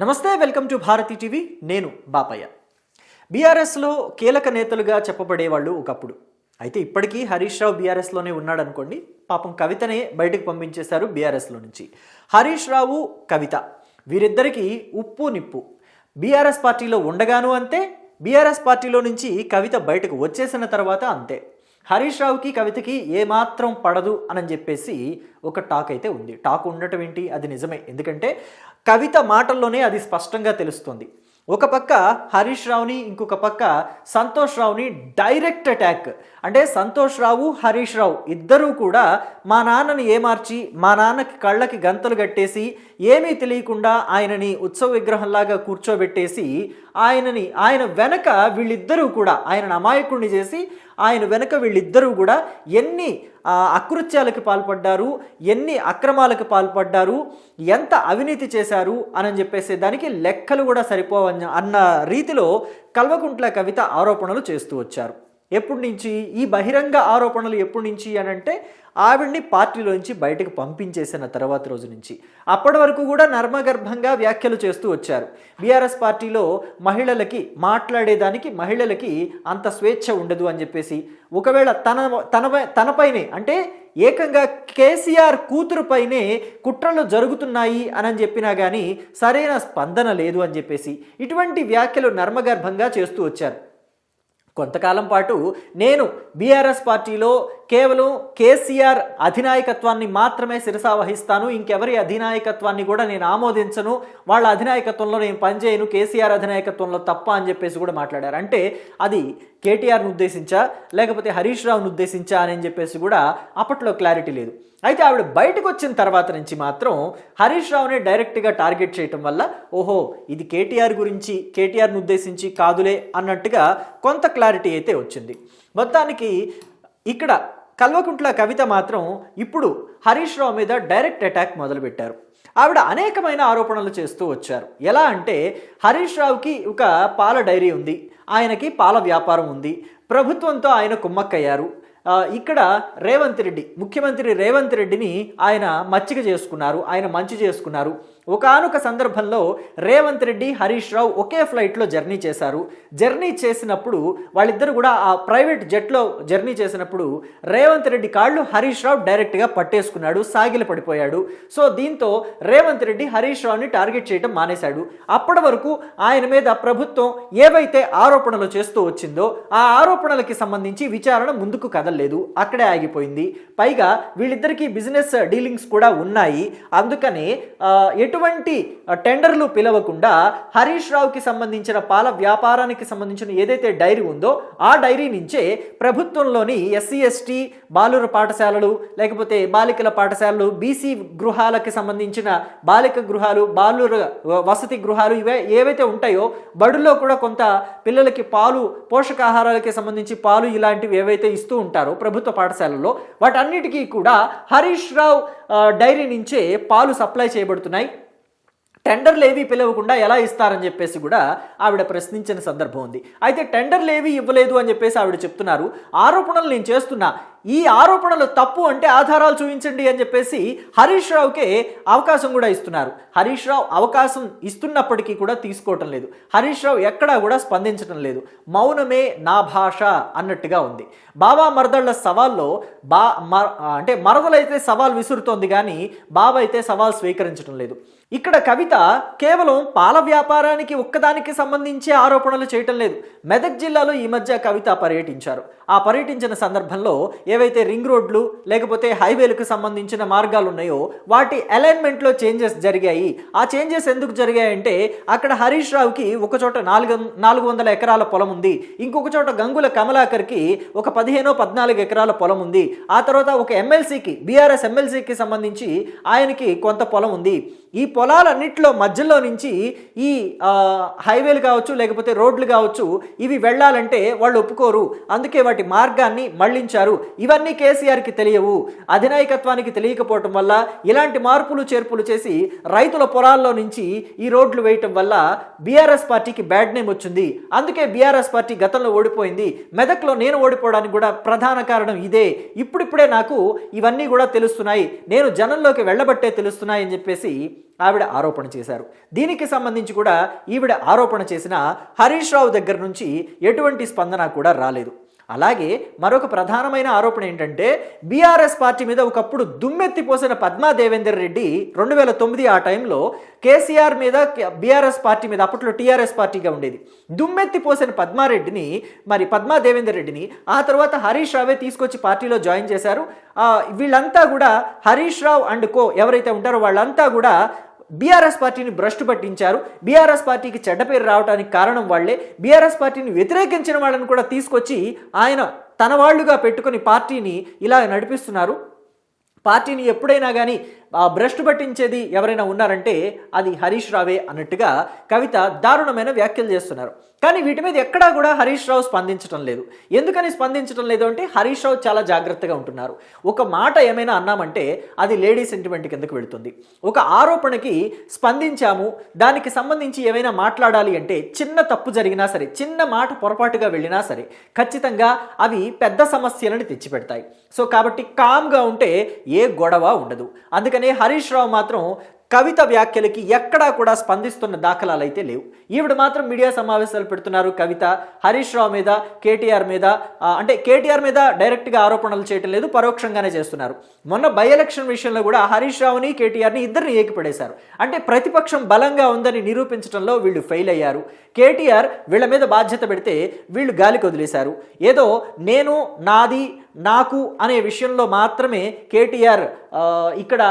నమస్తే welcome to Bharati TV. నేను బాపయ్య. బీఆర్ఎస్లో కీలక నేతలుగా చెప్పబడేవాళ్ళు ఒకప్పుడు. అయితే ఇప్పటికీ హరీష్ రావు బీఆర్ఎస్లోనే ఉన్నాడు అనుకోండి పాపం కవితనే బయటకు పంపించేశారు బీఆర్ఎస్లో నుంచి. హరీష్ రావు కవిత. వీరిద్దరికీ ఉప్పు నిప్పు. బీఆర్ఎస్ పార్టీలో ఉండగాను అంతే బీఆర్ఎస్ పార్టీలో నుంచి కవిత బయటకు వచ్చేసిన తర్వాత అంతే. హరీష్ రావుకి కవితకి ఏమాత్రం పడదు అని చెప్పేసి ఒక టాక్ అయితే ఉంది. టాక్ ఉండటం ఏంటి? అది నిజమే. ఎందుకంటే కవిత మాటల్లోనే అది స్పష్టంగా తెలుస్తుంది. ఒక పక్క హరీష్ రావుని ఇంకొక పక్క సంతోష్ రావుని డైరెక్ట్ అటాక్. అంటే సంతోష్ రావు హరీష్ రావు ఇద్దరూ కూడా మా నాన్నని ఏమార్చి మా నాన్నకి కళ్ళకి గంతలు కట్టేసి ఏమీ తెలియకుండా ఆయనని ఉత్సవ విగ్రహంలాగా కూర్చోబెట్టేసి ఆయనని ఆయన వెనక వీళ్ళిద్దరూ కూడా ఆయనను అమాయకుడిని చేసి ఆయన వెనక వీళ్ళిద్దరూ కూడా ఎన్ని అకృత్యాలకు పాల్పడ్డారు ఎన్ని అక్రమాలకు పాల్పడ్డారు ఎంత అవినీతి చేశారు అని చెప్పేసి దానికి లెక్కలు కూడా సరిపోవన్న అన్న రీతిలో కల్వకుంట్ల కవిత ఆరోపణలు చేస్తూ వచ్చారు. ఎప్పటి నుంచి ఈ బహిరంగ ఆరోపణలు ఎప్పటి నుంచి అని అంటే ఆవిడ్ని పార్టీలోంచి బయటకు పంపించేసిన తర్వాత రోజు నుంచి. అప్పటి వరకు కూడా నర్మగర్భంగా వ్యాఖ్యలు చేస్తూ వచ్చారు. బీఆర్ఎస్ పార్టీలో మహిళలకి మాట్లాడేదానికి మహిళలకి అంత స్వేచ్ఛ ఉండదు అని చెప్పేసి ఒకవేళ తన తన తనపైనే అంటే ఏకంగా కేసీఆర్ కూతురుపైనే కుట్రలు జరుగుతున్నాయి అని చెప్పినా కానీ సరైన స్పందన లేదు అని చెప్పేసి ఇటువంటి వ్యాఖ్యలు నర్మగర్భంగా చేస్తూ వచ్చారు. కొంతకాలం పాటు నేను బీఆర్ఎస్ పార్టీలో కేవలం కేసీఆర్ అధినాయకత్వాన్ని మాత్రమే శిరసా వహిస్తాను ఇంకెవరి అధినాయకత్వాన్ని కూడా నేను ఆమోదించను వాళ్ళ అధినాయకత్వంలో నేను పనిచేయను కేసీఆర్ అధినాయకత్వంలో తప్ప అని చెప్పేసి కూడా మాట్లాడారు. అంటే అది కేటీఆర్ను ఉద్దేశించా లేకపోతే హరీష్ రావును ఉద్దేశించా అని చెప్పేసి కూడా అప్పట్లో క్లారిటీ లేదు. అయితే ఆవిడ బయటకు వచ్చిన తర్వాత నుంచి మాత్రం హరీష్ రావుని డైరెక్ట్గా టార్గెట్ చేయటం వల్ల ఓహో ఇది కేటీఆర్ గురించి కేటీఆర్ను ఉద్దేశించి కాదులే అన్నట్టుగా కొంత క్లారిటీ అయితే వచ్చింది. మొత్తానికి ఇక్కడ కల్వకుంట్ల కవిత మాత్రం ఇప్పుడు హరీష్ రావు మీద డైరెక్ట్ అటాక్ మొదలుపెట్టారు. ఆవిడ అనేకమైన ఆరోపణలు చేస్తూ వచ్చారు. ఎలా అంటే హరీష్ రావుకి ఒక పాల డైరీ ఉంది ఆయనకి పాల వ్యాపారం ఉంది ప్రభుత్వంతో ఆయన కుమ్మక్కయ్యారు. ఇక్కడ రేవంత్ రెడ్డి ముఖ్యమంత్రి రేవంత్ రెడ్డిని ఆయన మచ్చిక చేసుకున్నారు ఆయన మంచి చేసుకున్నారు. ఒకనొక సందర్భంలో రేవంత్ రెడ్డి హరీష్ రావు ఒకే ఫ్లైట్లో జర్నీ చేశారు. జర్నీ చేసినప్పుడు వాళ్ళిద్దరు కూడా ఆ ప్రైవేట్ జెట్లో జర్నీ చేసినప్పుడు రేవంత్ రెడ్డి కాళ్ళు హరీష్ రావు డైరెక్ట్గా పట్టేసుకున్నాడు సాగిల పడిపోయాడు. సో దీంతో రేవంత్ రెడ్డి హరీష్ రావుని టార్గెట్ చేయడం మానేశాడు. అప్పటి వరకు ఆయన మీద ప్రభుత్వం ఏవైతే ఆరోపణలు చేస్తూ వచ్చిందో ఆ ఆరోపణలకి సంబంధించి విచారణ ముందుకు కదలలేదు. అక్కడే ఆగిపోయింది. పైగా వీళ్ళిద్దరికీ బిజినెస్ డీలింగ్స్ కూడా ఉన్నాయి. అందుకనే ఎటు ఎటువంటి టెండర్లు పిలవకుండా హరీష్ రావుకి సంబంధించిన పాల వ్యాపారానికి సంబంధించిన ఏదైతే డైరీ ఉందో ఆ డైరీ నుంచే ప్రభుత్వంలోని ఎస్సీ ఎస్టీ బాలుర పాఠశాలలు లేకపోతే బాలికల పాఠశాలలు బీసీ గృహాలకి సంబంధించిన బాలిక గృహాలు బాలుర వసతి గృహాలు ఇవే ఏవైతే ఉంటాయో బడుల్లో కూడా కొంత పిల్లలకి పాలు పోషకాహారాలకి సంబంధించి పాలు ఇలాంటివి ఏవైతే ఇస్తూ ఉంటారో ప్రభుత్వ పాఠశాలల్లో వాటన్నిటికీ కూడా హరీష్ రావు డైరీ నుంచే పాలు సప్లై చేయబడుతున్నాయి. టెండర్లు ఏవి పిలవకుండా ఎలా ఇస్తారని చెప్పేసి కూడా ఆవిడ ప్రశ్నించిన సందర్భం ఉంది. అయితే టెండర్లు ఏవి ఇవ్వలేదు అని చెప్పేసి ఆవిడ చెప్తున్నారు. ఆరోపణలు నేను చేస్తున్నా. ఈ ఆరోపణలు తప్పు అంటే ఆధారాలు చూపించండి అని చెప్పేసి హరీష్ రావుకే అవకాశం కూడా ఇస్తున్నారు. హరీష్ రావు అవకాశం ఇస్తున్నప్పటికీ కూడా తీసుకోవటం లేదు. హరీష్ రావు ఎక్కడా కూడా స్పందించడం లేదు. మౌనమే నా భాష అన్నట్టుగా ఉంది. బాబా మరదళ్ళ సవాల్లో బా మర- అంటే మరదలైతే సవాల్ విసురుతోంది కానీ బాబా అయితే సవాల్ స్వీకరించడం లేదు. ఇక్కడ కవిత కేవలం పాల వ్యాపారానికి ఒక్కదానికి సంబంధించి ఆరోపణలు చేయటం లేదు. మెదక్ జిల్లాలో ఈ మధ్య కవిత పర్యటించారు. ఆ పర్యటించిన సందర్భంలో ఏవైతే రింగ్ రోడ్లు లేకపోతే హైవేలకు సంబంధించిన మార్గాలు ఉన్నాయో వాటి అలైన్మెంట్లో చేంజెస్ జరిగాయి. ఆ చేంజెస్ ఎందుకు జరిగాయంటే అక్కడ హరీష్ రావుకి ఒక చోట నాలుగు నాలుగు వందల ఎకరాల పొలం ఉంది. ఇంకొక చోట గంగుల కమలాకర్కి ఒక పదిహేనో పద్నాలుగు ఎకరాల పొలం ఉంది. ఆ తర్వాత ఒక ఎమ్మెల్సీకి బీఆర్ఎస్ ఎమ్మెల్సీకి సంబంధించి ఆయనకి కొంత పొలం ఉంది. ఈ పొలాలన్నింటిలో మధ్యలో నుంచి ఈ హైవేలు కావచ్చు లేకపోతే రోడ్లు కావచ్చు ఇవి వెళ్ళాలంటే వాళ్ళు ఒప్పుకోరు. అందుకే వాటి మార్గాన్ని మళ్ళించారు. ఇవన్నీ కేసీఆర్కి తెలియవు. అధినాయకత్వానికి తెలియకపోవటం వల్ల ఇలాంటి మార్పులు చేర్పులు చేసి రైతుల పొలాల్లో నుంచి ఈ రోడ్లు వేయటం వల్ల బీఆర్ఎస్ పార్టీకి బ్యాడ్ నేమ్ వచ్చింది. అందుకే బీఆర్ఎస్ పార్టీ గతంలో ఓడిపోయింది. మెదక్లో నేను ఓడిపోవడానికి కూడా ప్రధాన కారణం ఇదే. ఇప్పుడిప్పుడే నాకు ఇవన్నీ కూడా తెలుస్తున్నాయి. నేను జనంలోకి వెళ్ళబట్టే తెలుస్తున్నాయి అని చెప్పేసి ఆవిడ ఆరోపణ చేశారు. దీనికి సంబంధించి కూడా ఈవిడ ఆరోపణ చేసిన హరీష్ రావు దగ్గర నుంచి ఎటువంటి స్పందన కూడా రాలేదు. అలాగే మరొక ప్రధానమైన ఆరోపణ ఏంటంటే బీఆర్ఎస్ పార్టీ మీద ఒకప్పుడు దుమ్మెత్తిపోసిన పద్మా దేవేందర్ రెడ్డి రెండు వేల తొమ్మిది ఆ టైంలో కేసీఆర్ మీద బీఆర్ఎస్ పార్టీ మీద అప్పట్లో టీఆర్ఎస్ పార్టీగా ఉండేది. దుమ్మెత్తిపోసిన పద్మారెడ్డిని మరి పద్మా దేవేందర్ రెడ్డిని ఆ తర్వాత హరీష్ రావే తీసుకొచ్చి పార్టీలో జాయిన్ చేశారు. వీళ్ళంతా కూడా హరీష్ రావు అండ్ కో ఎవరైతే ఉంటారో వాళ్ళంతా కూడా బీఆర్ఎస్ పార్టీని భ్రష్టు పట్టించారు. బీఆర్ఎస్ పార్టీకి చెడ్డ పేరు రావడానికి కారణం వాళ్ళే. బీఆర్ఎస్ పార్టీని వ్యతిరేకించిన వాళ్ళని కూడా తీసుకొచ్చి ఆయన తన వాళ్ళుగా పెట్టుకుని పార్టీని ఇలా నడిపిస్తున్నారు. పార్టీని ఎప్పుడైనా కానీ భ్రష్టు పట్టించేది ఎవరైనా ఉన్నారంటే అది హరీష్ రావే అన్నట్టుగా కవిత దారుణమైన వ్యాఖ్యలు చేస్తున్నారు. కానీ వీటి మీద ఎక్కడా కూడా హరీష్ రావు స్పందించడం లేదు. ఎందుకని స్పందించడం లేదు అంటే హరీష్ రావు చాలా జాగ్రత్తగా ఉంటున్నారు. ఒక మాట ఏమైనా అన్నామంటే అది లేడీ సెంటిమెంట్ కిందకు వెళుతుంది. ఒక ఆరోపణకి స్పందించాము దానికి సంబంధించి ఏమైనా మాట్లాడాలి అంటే చిన్న తప్పు జరిగినా సరే చిన్న మాట పొరపాటుగా వెళ్ళినా సరే ఖచ్చితంగా అవి పెద్ద సమస్యలను తెచ్చిపెడతాయి. సో కాబట్టి కామ్గా ఉంటే ఏ గొడవ ఉండదు. అందుకనే హరీష్ రావు మాత్రం కవిత వ్యాఖ్యలకి ఎక్కడా కూడా స్పందిస్తున్న దాఖలాలు అయితే లేవు. ఈవిడ మాత్రం మీడియా సమావేశాలు పెడుతున్నారు కవిత. హరీష్ రావు మీద కేటీఆర్ మీద అంటే కేటీఆర్ మీద డైరెక్ట్గా ఆరోపణలు చేయటం లేదు పరోక్షంగానే చేస్తున్నారు. మొన్న బై ఎలక్షన్ విషయంలో కూడా హరీష్ రావుని కేటీఆర్ని ఇద్దరిని ఏకిపడేశారు. అంటే ప్రతిపక్షం బలంగా ఉందని నిరూపించడంలో వీళ్ళు ఫెయిల్ అయ్యారు. కేటీఆర్ వీళ్ళ మీద బాధ్యత పెడితే వీళ్ళు గాలికి వదిలేశారు. ఏదో నేను నాది నాకు అనే విషయంలో మాత్రమే కేటీఆర్ ఇక్కడ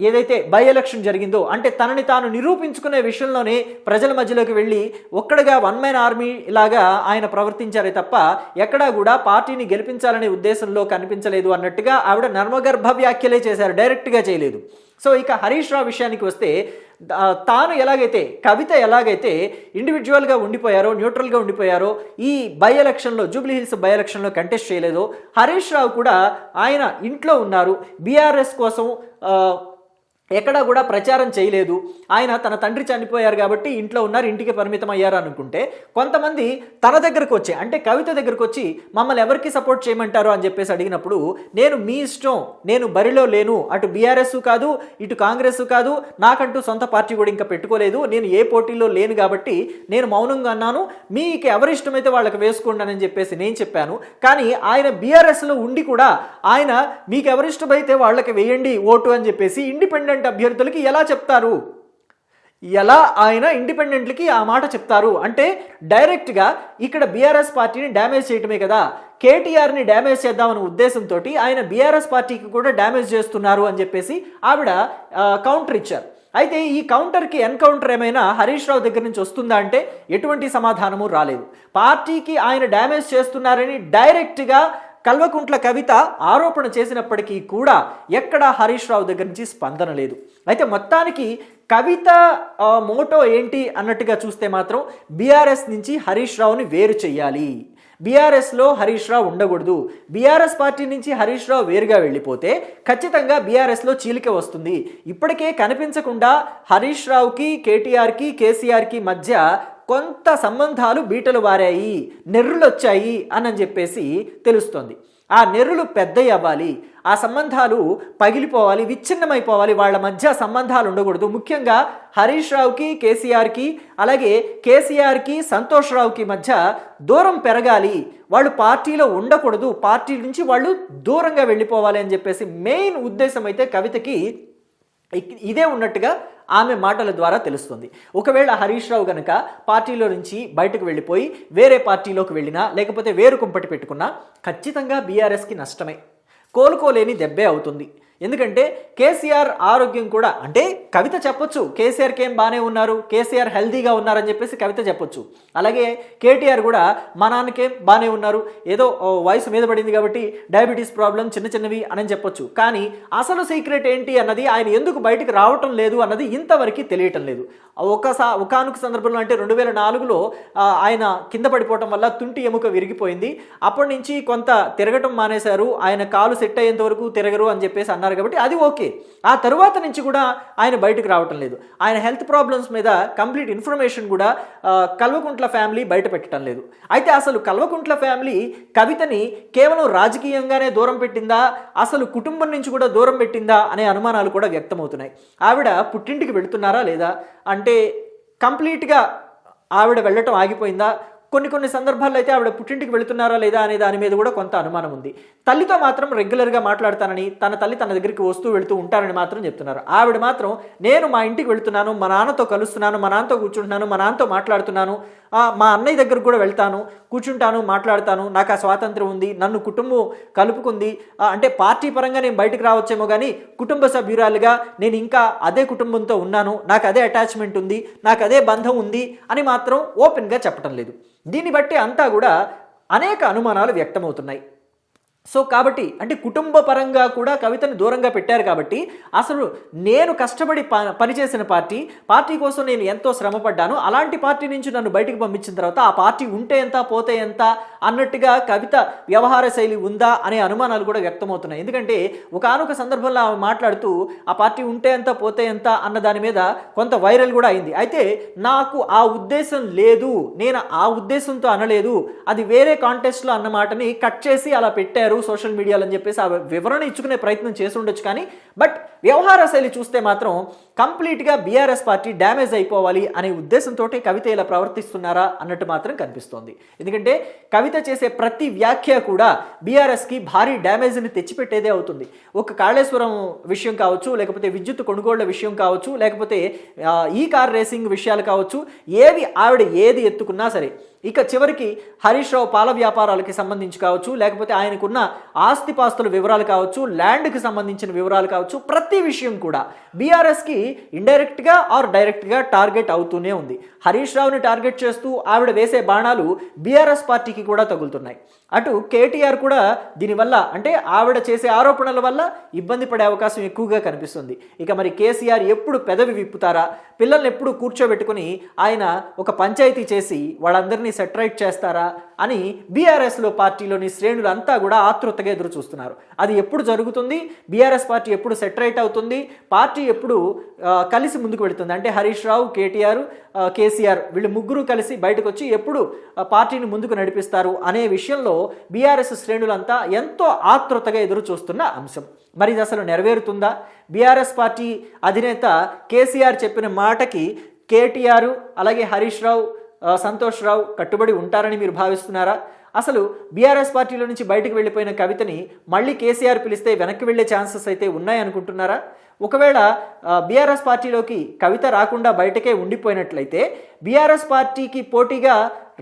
ఏదైతే బై ఎలక్షన్ జరిగిందో అంటే తనని తాను నిరూపించుకునే విషయంలోనే ప్రజల మధ్యలోకి వెళ్ళి ఒక్కడిగా వన్ మ్యాన్ ఆర్మీ లాగా ఆయన ప్రవర్తించారే తప్ప ఎక్కడా కూడా పార్టీని గెలిపించాలనే ఉద్దేశంలో కనిపించలేదు అన్నట్టుగా ఆవిడ నర్మగర్భ వ్యాఖ్యలే చేశారు డైరెక్ట్గా చేయలేదు. సో ఇక హరీష్ రావు విషయానికి వస్తే తాను ఎలాగైతే కవిత ఎలాగైతే ఇండివిజువల్గా ఉండిపోయారో న్యూట్రల్గా ఉండిపోయారో ఈ బై ఎలక్షన్లో జూబ్లీ హిల్స్ బై ఎలక్షన్లో కంటెస్ట్ చేయలేదో హరీష్ రావు కూడా ఆయన ఇంట్లో ఉన్నారు. బీఆర్ఎస్ కోసం ఎక్కడా కూడా ప్రచారం చేయలేదు. ఆయన తన తండ్రి చనిపోయారు కాబట్టి ఇంట్లో ఉన్నారు ఇంటికి పరిమితం అయ్యారు అనుకుంటే కొంతమంది తన దగ్గరకు వచ్చి అంటే కవిత దగ్గరకు వచ్చి మమ్మల్ని ఎవరికి సపోర్ట్ చేయమంటారు అని చెప్పేసి అడిగినప్పుడు నేను మీ ఇష్టం నేను బరిలో లేను. అటు బీఆర్ఎస్ కాదు ఇటు కాంగ్రెస్ కాదు. నాకంటూ సొంత పార్టీ కూడా ఇంకా పెట్టుకోలేదు. నేను ఏ పోటీలో లేను కాబట్టి నేను మౌనంగా అన్నాను మీకు ఎవరి ఇష్టమైతే వాళ్ళకి వేసుకోండి అని చెప్పేసి నేను చెప్పాను. కానీ ఆయన బీఆర్ఎస్లో ఉండి కూడా ఆయన మీకు ఎవరిష్టమైతే వాళ్ళకి వేయండి ఓటు అని చెప్పేసి ఇండిపెండెంట్ అభ్యర్థులకి ఎలా చెప్తారు? ఎలా ఆయన ఇండిపెండెంట్లకి ఆ మాట చెప్తారు? అంటే డైరెక్ట్గా ఇక్కడ బీఆర్ఎస్ పార్టీని డ్యామేజ్ చేయటమే కదా కేటీఆర్ని డ్యామేజ్ చేద్దామనే ఉద్దేశంతో ఆయన బీఆర్ఎస్ పార్టీకి కూడా డ్యామేజ్ చేస్తున్నారు అని చెప్పేసి ఆవిడ ఆ, కౌంటర్ ఇచ్చారు. అయితే ఈ కౌంటర్కి ఎన్కౌంటర్ ఏమైనా హరీష్ రావు దగ్గర నుంచి వస్తుందా అంటే ఎటువంటి సమాధానము రాలేదు. పార్టీకి ఆయన డ్యామేజ్ చేస్తున్నారని డైరెక్ట్గా కల్వకుంట్ల కవిత ఆరోపణ చేసినప్పటికీ కూడా ఎక్కడా హరీష్ రావు దగ్గర నుంచి స్పందన లేదు. అయితే మొత్తానికి కవిత మోటో ఏంటి అన్నట్టుగా చూస్తే మాత్రం బీఆర్ఎస్ నుంచి హరీష్ రావుని వేరు చేయాలి బీఆర్ఎస్లో హరీష్ రావు ఉండకూడదు. బీఆర్ఎస్ పార్టీ నుంచి హరీష్ రావు వేరుగా వెళ్ళిపోతే ఖచ్చితంగా బీఆర్ఎస్లో చీలిక వస్తుంది. ఇప్పటికే కనిపించకుండా హరీష్ రావుకి కేటీఆర్కి కేసీఆర్కి మధ్య కొంత సంబంధాలు బీటలు వారాయి నెర్రులు వచ్చాయి అని చెప్పేసి తెలుస్తోంది. ఆ నెర్రులు పెద్దయి అవ్వాలి ఆ సంబంధాలు పగిలిపోవాలి విచ్ఛిన్నమైపోవాలి వాళ్ళ మధ్య సంబంధాలు ఉండకూడదు. ముఖ్యంగా హరీష్ రావుకి కేసీఆర్కి అలాగే కేసీఆర్కి సంతోష్ రావుకి మధ్య దూరం పెరగాలి. వాళ్ళు పార్టీలో ఉండకూడదు. పార్టీ నుంచి వాళ్ళు దూరంగా వెళ్ళిపోవాలి అని చెప్పేసి మెయిన్ ఉద్దేశం అయితే కవితకి ఇదే ఉన్నట్టుగా ఆమె మాటల ద్వారా తెలుస్తుంది. ఒకవేళ హరీష్ రావు గనక పార్టీలో నుంచి బయటకు వెళ్ళిపోయి వేరే పార్టీలోకి వెళ్ళినా లేకపోతే వేరు కుంపటి పెట్టుకున్నా ఖచ్చితంగా బీఆర్ఎస్కి నష్టమే. కోలుకోలేని దెబ్బే అవుతుంది. ఎందుకంటే కేసీఆర్ ఆరోగ్యం కూడా అంటే కవిత చెప్పొచ్చు కేసీఆర్కి ఏం బాగానే ఉన్నారు కేసీఆర్ హెల్దీగా ఉన్నారని చెప్పేసి కవిత చెప్పొచ్చు. అలాగే కేటీఆర్ కూడా మా నాన్నకేం బాగానే ఉన్నారు ఏదో వయసు మీద పడింది కాబట్టి డయాబెటీస్ ప్రాబ్లం చిన్న చిన్నవి అని చెప్పొచ్చు. కానీ అసలు సీక్రెట్ ఏంటి అన్నది ఆయన ఎందుకు బయటకు రావటం లేదు అన్నది ఇంతవరకు తెలియటం లేదు. ఒకసా ఒకనొక సందర్భంలో అంటే రెండు వేల నాలుగులో ఆయన కింద పడిపోవటం వల్ల తుంటి ఎముక విరిగిపోయింది. అప్పటి నుంచి కొంత తిరగటం మానేశారు. ఆయన కాలు సెట్ అయ్యేంత వరకు తిరగరు అని చెప్పేసి అన్నారు కాబట్టి అది ఓకే. ఆ తరువాత నుంచి కూడా ఆయన బయటకు రావటం లేదు. ఆయన హెల్త్ ప్రాబ్లమ్స్ మీద కంప్లీట్ ఇన్ఫర్మేషన్ కూడా కల్వకుంట్ల ఫ్యామిలీ బయట పెట్టడం లేదు. అయితే అసలు కల్వకుంట్ల ఫ్యామిలీ కవితని కేవలం రాజకీయంగానే దూరం పెట్టిందా? అసలు కుటుంబం నుంచి కూడా దూరం పెట్టిందా? అనే అనుమానాలు కూడా వ్యక్తమవుతున్నాయి. ఆవిడ పుట్టింటికి వెళుతున్నారా లేదా? అంటే కంప్లీట్గా ఆవిడ వెళ్ళటం ఆగిపోయిందా? కొన్ని కొన్ని సందర్భాల్లో అయితే ఆవిడ పుట్టింటికి వెళుతున్నారా లేదా అనే దాని మీద కూడా కొంత అనుమానం ఉంది. తల్లితో మాత్రం రెగ్యులర్గా మాట్లాడతానని తన తల్లి తన దగ్గరికి వస్తూ వెళుతూ ఉంటారని మాత్రం చెప్తున్నారు. ఆవిడ మాత్రం నేను మా ఇంటికి వెళుతున్నాను మా నాన్నతో కలుస్తున్నాను మా నాన్నతో కూర్చుంటున్నాను మా నాన్నతో మాట్లాడుతున్నాను మా అన్నయ్య దగ్గరకు కూడా వెళ్తాను కూర్చుంటాను మాట్లాడతాను నాకు ఆ స్వాతంత్రం ఉంది నన్ను కుటుంబం కలుపుకుంది అంటే పార్టీ పరంగా నేను బయటకు రావచ్చేమో కానీ కుటుంబ సభ్యురాలుగా నేను ఇంకా అదే కుటుంబంతో ఉన్నాను నాకు అదే అటాచ్మెంట్ ఉంది నాకు అదే బంధం ఉంది అని మాత్రం ఓపెన్గా చెప్పటం లేదు. దీన్ని బట్టి అంతా కూడా అనేక అనుమానాలు వ్యక్తమవుతున్నాయి. సో కాబట్టి అంటే కుటుంబ పరంగా కూడా కవితను దూరంగా పెట్టారు కాబట్టి అసలు నేను కష్టపడి ప పనిచేసిన పార్టీ పార్టీ కోసం నేను ఎంతో శ్రమపడ్డాను అలాంటి పార్టీ నుంచి నన్ను బయటికి పంపించిన తర్వాత ఆ పార్టీ ఉంటే ఎంత పోతే ఎంత అన్నట్టుగా కవిత వ్యవహార శైలి ఉందా అనే అనుమానాలు కూడా వ్యక్తమవుతున్నాయి. ఎందుకంటే ఒకనొక సందర్భంలో ఆమె మాట్లాడుతూ ఆ పార్టీ ఉంటే ఎంత పోతే ఎంత అన్న దాని మీద కొంత వైరల్ కూడా అయింది. అయితే నాకు ఆ ఉద్దేశం లేదు నేను ఆ ఉద్దేశంతో అనలేదు అది వేరే కాంటెస్ట్లో అన్న మాటని కట్ చేసి అలా పెట్టారు. సోషల్ మీడియాలు అని చెప్పేసి ఆ వివరణ ఇచ్చుకునే ప్రయత్నం చేసి ఉండొచ్చు కానీ బట్ వ్యవహార శైలి చూస్తే మాత్రం కంప్లీట్గా బీఆర్ఎస్ పార్టీ డ్యామేజ్ అయిపోవాలి అనే ఉద్దేశంతో కవిత ఇలా ప్రవర్తిస్తున్నారా అన్నట్టు మాత్రం కనిపిస్తోంది. ఎందుకంటే కవిత చేసే ప్రతి వ్యాఖ్య కూడా బీఆర్ఎస్కి భారీ డ్యామేజ్ని తెచ్చిపెట్టేదే అవుతుంది. ఒక కాళేశ్వరం విషయం కావచ్చు లేకపోతే విద్యుత్ కొనుగోళ్ళ విషయం కావచ్చు లేకపోతే ఈ కార్ రేసింగ్ విషయాలు కావచ్చు ఏవి ఆవిడ ఏది ఎత్తుకున్నా సరే ఇక చివరికి హరీష్ రావు పాల వ్యాపారాలకి సంబంధించి కావచ్చు లేకపోతే ఆయనకున్న ఆస్తిపాస్తుల వివరాలు కావచ్చు ల్యాండ్కి సంబంధించిన వివరాలు కావచ్చు ప్రతి విషయం కూడా బీఆర్ఎస్కి ఇండైరెక్ట్గా ఆర్ డైరెక్ట్గా టార్గెట్ అవుతూనే ఉంది. హరీష్ రావుని టార్గెట్ చేస్తూ ఆవిడ వేసే బాణాలు బీఆర్ఎస్ పార్టీకి కూడా తగులుతున్నాయి. అటు కేటీఆర్ కూడా దీనివల్ల అంటే ఆవిడ చేసే ఆరోపణల వల్ల ఇబ్బంది పడే అవకాశం ఎక్కువగా కనిపిస్తుంది. ఇక మరి కేసీఆర్ ఎప్పుడు పెదవి విప్పుతారా? పిల్లల్ని ఎప్పుడు కూర్చోబెట్టుకుని ఆయన ఒక పంచాయతీ చేసి వాళ్ళందరినీ సెటరైట్ చేస్తారా అని బీఆర్ఎస్లో పార్టీలోని శ్రేణులంతా కూడా ఆతృతగా ఎదురు చూస్తున్నారు అది ఎప్పుడు జరుగుతుంది? బీఆర్ఎస్ పార్టీ ఎప్పుడు సెటరైట్ అవుతుంది? పార్టీ ఎప్పుడు కలిసి ముందుకు వెళుతుంది? అంటే హరీష్ రావు కేటీఆర్ కేసీఆర్ వీళ్ళు ముగ్గురు కలిసి బయటకు వచ్చి ఎప్పుడు పార్టీని ముందుకు నడిపిస్తారు అనే విషయంలో బీఆర్ఎస్ శ్రేణులంతా ఎంతో ఆతృతగా ఎదురు చూస్తున్న అంశం. మరి ఇది అసలు నెరవేరుతుందా? బీఆర్ఎస్ పార్టీ అధినేత కేసీఆర్ చెప్పిన మాటకి కేటీఆర్ అలాగే హరీష్ రావు సంతోష్ రావు కట్టుబడి ఉంటారని మీరు భావిస్తున్నారా? అసలు బీఆర్ఎస్ పార్టీలో నుంచి బయటకు వెళ్ళిపోయిన కవితని మళ్ళీ కేసీఆర్ పిలిస్తే వెనక్కి వెళ్ళే ఛాన్సెస్ అయితే ఉన్నాయనుకుంటున్నారా? ఒకవేళ బీఆర్ఎస్ పార్టీలోకి కవిత రాకుండా బయటకే ఉండిపోయినట్లయితే బీఆర్ఎస్ పార్టీకి పోటీగా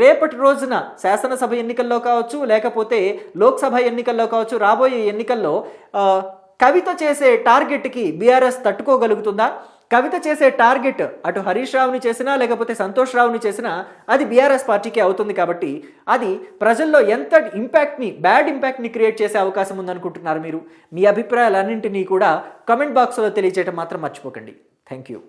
రేపటి రోజున శాసనసభ ఎన్నికల్లో కావచ్చు లేకపోతే లోక్సభ ఎన్నికల్లో కావచ్చు రాబోయే ఎన్నికల్లో కవిత చేసే టార్గెట్కి బీఆర్ఎస్ తట్టుకోగలుగుతుందా? కవిత చేసే టార్గెట్ అటు హరీష్ రావుని చేసినా లేకపోతే సంతోష్ రావుని చేసినా అది బీఆర్ఎస్ పార్టీకి అవుతుంది కాబట్టి అది ప్రజల్లో ఎంత ఇంపాక్ట్ని బ్యాడ్ ఇంపాక్ట్ని క్రియేట్ చేసే అవకాశం ఉందనుకుంటున్నారు మీరు. మీ అభిప్రాయాలన్నింటినీ కూడా కమెంట్ బాక్స్లో తెలియజేయడం మాత్రం మర్చిపోకండి. Thank you.